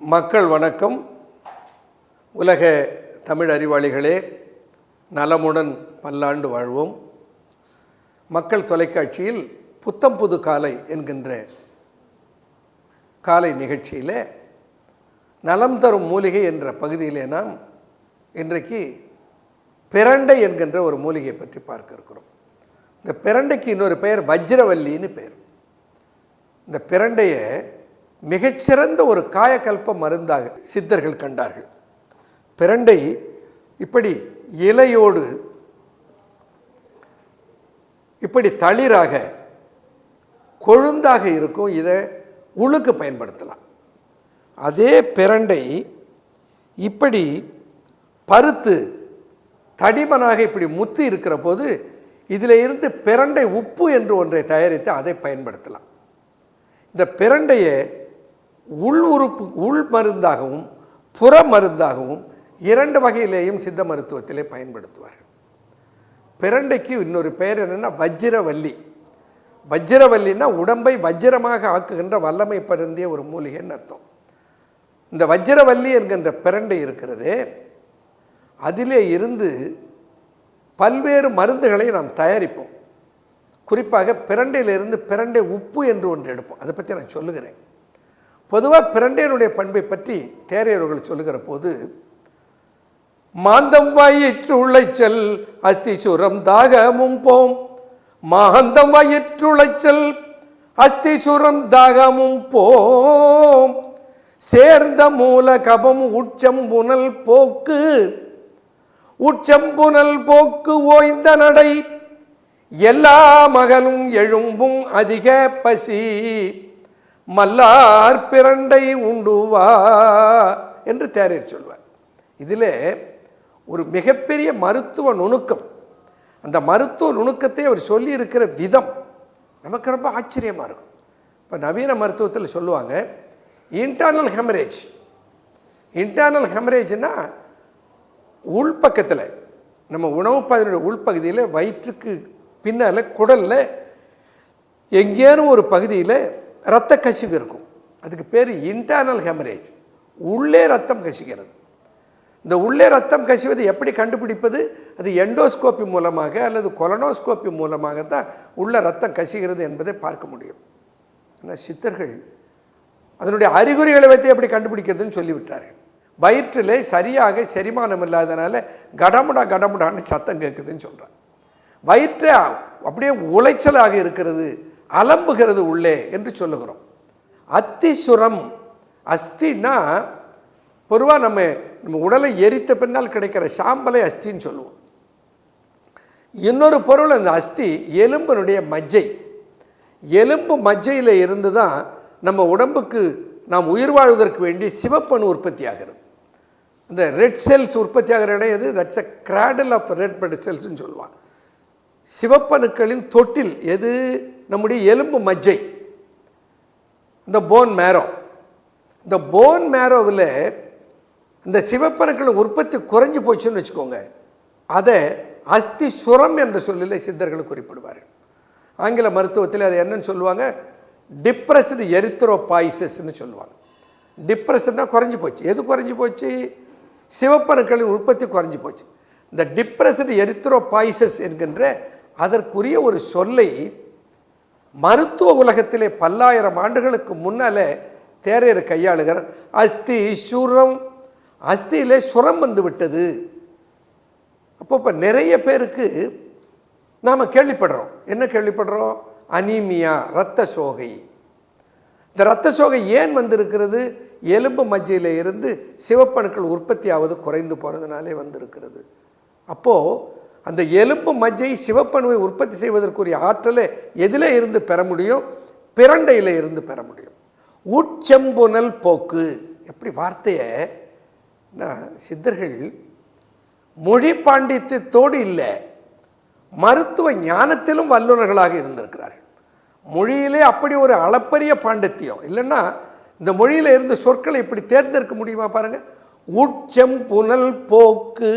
மக்கள் வணக்கம். உலக தமிழ் அறிவாளிகளே நலமுடன் பல்லாண்டு வாழ்வோம். மக்கள் தொலைக்காட்சியில் புத்தம் புது காலை என்கின்ற காலை நிகழ்ச்சியில் நலம் தரும் மூலிகை என்ற பகுதியிலே நாம் இன்றைக்கு பிரண்டை என்கின்ற ஒரு மூலிகை பற்றி பார்க்க இருக்கிறோம். இந்த பிரண்டைக்கு இன்னொரு பெயர் வஜ்ரவல்லின்னு பெயர் இந்த பிரண்டையை மிகச்சிறந்த ஒரு காயக்கல்ப மருந்தாக சித்தர்கள் கண்டார்கள். பிரண்டை இப்படி இலையோடு இப்படி தளிராக கொழுந்தாக இருக்கும் இதை உழுக்கு பயன்படுத்தலாம். அதே பிரண்டை இப்படி பருத்து தடிமனாக இப்படி முத்தி இருக்கிற போது இதில் இருந்து பிரண்டை உப்பு என்று ஒன்றை தயாரித்து அதை பயன்படுத்தலாம். இந்த பிரண்டையை உள் உறுப்பு உள் மருந்தாகவும் புற மருந்தாகவும் இரண்டு வகையிலேயும் சித்த மருத்துவத்திலே பயன்படுத்துவார்கள். பிரண்டைக்கு இன்னொரு பெயர் என்னென்னா வஜ்ரவல்லி. வஜ்ரவல்லின்னா உடம்பை வஜ்ரமாக ஆக்குகின்ற வல்லமை பருந்திய ஒரு மூலிகைன்னு அர்த்தம். இந்த வஜ்ரவல்லி என்கின்ற பிரண்டை இருக்கிறது அதிலே இருந்து பல்வேறு மருந்துகளை நாம் தயாரிப்போம். குறிப்பாக பிரண்டையிலிருந்து பிரண்டை உப்பு என்று ஒன்று எடுப்போம். அதை பற்றி நான் சொல்லுகிறேன். பொதுவாக பிரண்டையனுடைய பண்பை பற்றி தேரையர்கள் சொல்லுகிற போது மாந்தம் வயிற்று உளைச்சல் அஸ்திசுரம் தாகமும் போம். மாந்தம் வயிற்று உளைச்சல் அஸ்திசுரம் தாகமும் போம். சேர்ந்த மூல கபம் உச்சம்புனல் போக்கு. உச்சம்புனல் போக்கு ஓய்ந்த நடை. எல்லா மகளும் எழும்பும் அதிக பசி. மல்லார் பிரண்டை உண்டுவா என்று தேரர் சொல்வார். இதில் ஒரு மிகப்பெரிய மருத்துவ நுணுக்கம். அந்த மருத்துவ நுணுக்கத்தை அவர் சொல்லியிருக்கிற விதம் நமக்கு ரொம்ப ஆச்சரியமாக இருக்கும். இப்போ நவீன மருத்துவத்தில் சொல்லுவாங்க இன்டர்னல் ஹெமரேஜ் இன்டர்னல் ஹெமரேஜ்னா உள்பக்கத்தில் நம்ம உணவு பாதையினுடைய உள்பகுதியில் வயிற்றுக்கு பின்னால் குடலில் எங்கேயாரும் ஒரு பகுதியில் ரத்த கசிவு இருக்கும். அதுக்கு பேர் இன்டர்னல் ஹெமரேஜ் உள்ளே ரத்தம் கசிக்கிறது இந்த உள்ளே ரத்தம் கசிவதை எப்படி கண்டுபிடிப்பது? அது எண்டோஸ்கோப்பி மூலமாக அல்லது கொலனோஸ்கோப்பி மூலமாக தான் உள்ளே ரத்தம் கசிகிறது என்பதை பார்க்க முடியும். ஆனால் சித்தர்கள் அதனுடைய அறிகுறிகளை வைத்து எப்படி கண்டுபிடிக்கிறதுன்னு சொல்லிவிட்டார்கள். வயிற்றில் சரியாக செரிமானம் இல்லாதனால கடமுடா கடமுடான்னு சத்தம் கேட்குதுன்னு சொல்கிறார் வயிற்று அப்படியே உளைச்சலாக இருக்கிறது. அலம்புகிறது உள்ளே என்று சொல்லுகிறோம். அத்திசுரம் அஸ்தின்னா பொதுவாக நம்ம நம்ம உடலை எரித்த பின்னால் கிடைக்கிற சாம்பலை அஸ்தின்னு சொல்லுவோம். இன்னொரு பொருள் அந்த அஸ்தி எலும்பினுடைய மஜ்ஜை. எலும்பு மஜ்ஜையில் இருந்து தான் நம்ம உடம்புக்கு நாம் உயிர் வாழ்வதற்கு வேண்டி சிவப்பணு உற்பத்தி ஆகிறது இந்த ரெட் செல்ஸ் உற்பத்தி ஆகிற இடம் எது? That's a cradle of red blood செல்ஸ்னு சொல்லுவான். சிவப்பணுக்களின் தொட்டில் எது? நம்முடைய எலும்பு மஜ்ஜை. இந்த போன் மேரோ இந்த போன் மேரோவில் இந்த சிவப்பணுக்களின் உற்பத்தி குறைஞ்சி போச்சுன்னு வச்சுக்கோங்க. அதை அஸ்தி சுரம் என்ற சொல்லில் சித்தர்கள் குறிப்பிடுவார்கள். ஆங்கில மருத்துவத்தில் அதை என்னன்னு சொல்லுவாங்க? டிப்ரெஸ்டு எரித்ரோபாய்சஸ்ன்னு சொல்லுவாங்க. டிப்ரெஷன்னா குறைஞ்சி போச்சு. எது குறைஞ்சி போச்சு? சிவப்பணுக்களின் உற்பத்தி குறைஞ்சி போச்சு. இந்த டிப்ரெஸ்டு எரித்ரோபாய்சஸ் என்கின்ற அதற்குரிய ஒரு சொல்லை மருத்துவ உலகத்திலே பல்லாயிரம் ஆண்டுகளுக்கு முன்னாலே தேரையர் கையாளுகிறார். அஸ்தி சுரம் அஸ்தியிலே சுரம் வந்து விட்டது. அப்போ இப்போ நிறைய பேருக்கு நாம் கேள்விப்படுறோம். என்ன கேள்விப்படுறோம்? அனீமியா இரத்த சோகை. இந்த இரத்த சோகை ஏன் வந்திருக்கிறது? எலும்பு மஜ்ஜையில் இருந்து சிவப்பணுக்கள் உற்பத்தி ஆவது குறைந்து போகிறதுனாலே வந்திருக்கிறது. அப்போது அந்த எலும்பு மஜ்ஜை சிவப்பணுவை உற்பத்தி செய்வதற்குரிய ஆற்றலை எதில் இருந்து பெற முடியும் பிரண்டையில் இருந்து பெற முடியும். உட்செம்புணல் போக்கு. எப்படி வார்த்தையை? நான் சித்தர்கள் மொழி பாண்டித்தியத்தோடு இல்லை மருத்துவ ஞானத்திலும் வல்லுநர்களாக இருந்திருக்கிறார்கள். மொழியிலே அப்படி ஒரு அளப்பரிய பாண்டித்தியம் இல்லைன்னா இந்த மொழியில் இருந்த சொற்களை இப்படி தேர்ந்தெடுக்க முடியுமா பாருங்கள் உட்செம்புணல் போக்கு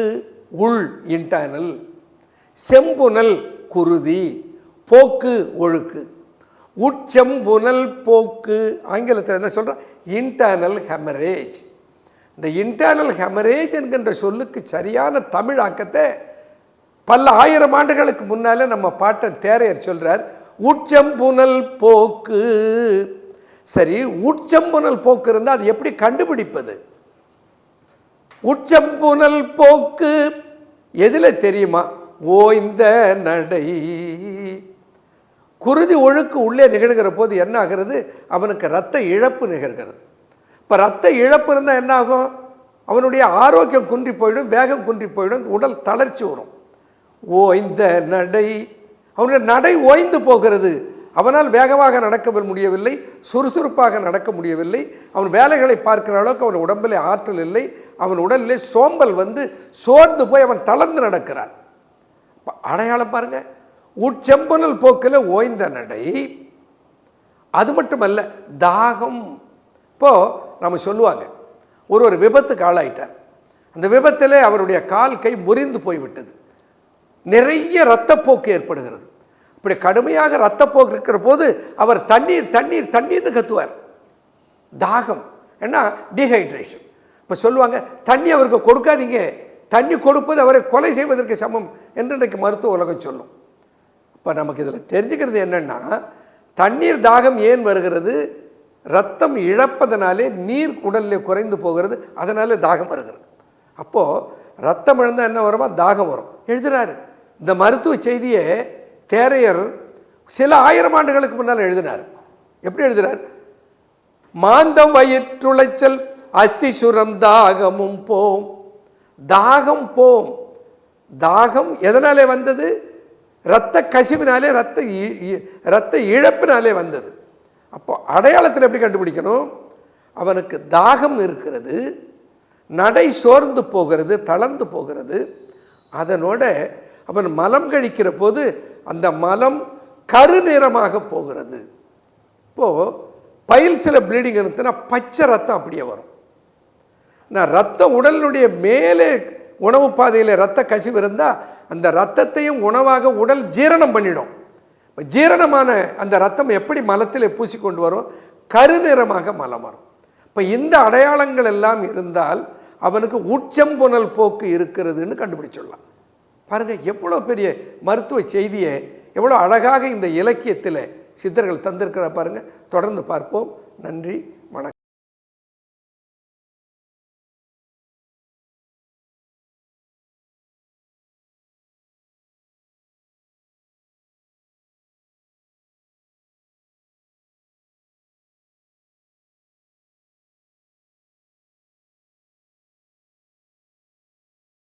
உள் இன்டர்னல் செம்புனல் குருதி போக்கு ஒழுக்கு. உட்சம்புனல் போக்கு ஆங்கிலத்தில் என்ன சொல்கிறேன் இன்டர்னல் ஹெமரேஜ் இந்த இன்டர்னல் ஹெமரேஜ் என்கின்ற சொல்லுக்கு சரியான தமிழாக்கத்தை பல ஆயிரம் ஆண்டுகளுக்கு முன்னாலே நம்ம பாட்டன் தேரையர் சொல்கிறார் உட்சம்புனல் போக்கு. சரி உட்சம்புனல் போக்கு இருந்தால் அது எப்படி கண்டுபிடிப்பது? உட்சம்புனல் போக்கு எதில் தெரியுமா? ஓய்ந்த நடை. குருதி ஒழுக்கு உள்ளே நிகழ்கிற போது என்ன ஆகிறது? அவனுக்கு ரத்த இழப்பு நிகழ்கிறது. இப்போ ரத்த இழப்பு இருந்தால் என்னாகும்? அவனுடைய ஆரோக்கியம் குன்றி போயிடும் வேகம் குன்றி போயிடும் உடல் தளர்ச்சி வரும். ஓய்ந்த நடை. அவனுடைய நடை ஓய்ந்து போகிறது. அவனால் வேகமாக நடக்க முடியவில்லை சுறுசுறுப்பாக நடக்க முடியவில்லை. அவன் வேலைகளை பார்க்கிற அளவுக்கு அவன் உடம்பிலே ஆற்றல் இல்லை. அவன் உடலிலே சோம்பல் வந்து சோர்ந்து போய் அவன் தளர்ந்து நடக்கிறான். அடையாளம் பாருங்க. உட்செம்பனல் போக்கில் ஓய்ந்த நடை. அது மட்டுமல்ல தாகம். இப்போது நம்ம சொல்லுவாங்க ஒரு ஒரு விபத்துக்கு ஆளாயிட்டார். அந்த விபத்தில் அவருடைய கால் கை முறிந்து போய்விட்டது. நிறைய இரத்தப்போக்கு ஏற்படுகிறது. இப்படி கடுமையாக இரத்தப்போக்கு இருக்கிற போது அவர் தண்ணீர் தண்ணீர் தண்ணீர்னு கத்துவார். தாகம். ஏன்னா டீஹைட்ரேஷன் இப்போ சொல்லுவாங்க தண்ணி அவருக்கு கொடுக்காதீங்க தண்ணி கொடுப்பது அவரை கொலை செய்வதற்கு சமம் என்று இன்றைக்கு மருத்துவ உலகம் சொல்லும். இப்போ நமக்கு இதில் தெரிஞ்சுக்கிறது என்னென்னா தண்ணீர் தாகம் ஏன் வருகிறது? ரத்தம் இழப்பதனாலே நீர் உடலில் குறைந்து போகிறது அதனாலே தாகம் வருகிறது. அப்போது ரத்தம் இழந்தால் என்ன வருமா? தாகம் வரும். எழுதுகிறாரு இந்த மருத்துவ செய்தியை தேரையர் சில ஆயிரம் ஆண்டுகளுக்கு முன்னால் எழுதினார். எப்படி எழுதினார் மாந்தம் வயிற்றுளைச்சல் அஸ்தி சுரம் தாகமும் போம். தாகம் போம் தாகம் எதனாலே வந்தது? இரத்த கசிவினாலே ரத்த இ- இ- இரத்த இழப்பினாலே வந்தது. அப்போ அடையாளத்தில் எப்படி கண்டுபிடிக்கணும்? அவனுக்கு தாகம் இருக்கிறது நடை சோர்ந்து போகிறது தளர்ந்து போகிறது. அதனோட அவன் மலம் கழிக்கிற போது அந்த மலம் கருநிறமாக போகிறது. இப்போது பைல்ஸில் ப்ளீடிங் இருந்துச்சுன்னா பச்சை ரத்தம் அப்படியே வரும். நான் ரத்தம் உடலினுடைய மேலே உணவு பாதையில் ரத்த கசிவு இருந்தால் அந்த ரத்தத்தையும் உணவாக உடல் ஜீரணம் பண்ணிடும். இப்போ ஜீரணமான அந்த ரத்தம் எப்படி மலத்தில் பூசிக்கொண்டு வரும்? கருநிறமாக மலம் வரும். இப்போ இந்த அடையாளங்கள் எல்லாம் இருந்தால் அவனுக்கு உச்சம்புணல் போக்கு இருக்கிறதுன்னு கண்டுபிடிச்சிடலாம். பாருங்கள் எவ்வளோ பெரிய மருத்துவ செய்தியை எவ்வளோ அழகாக இந்த இலக்கியத்தில் சித்தர்கள் தந்திருக்கிற பாருங்கள் தொடர்ந்து பார்ப்போம். நன்றி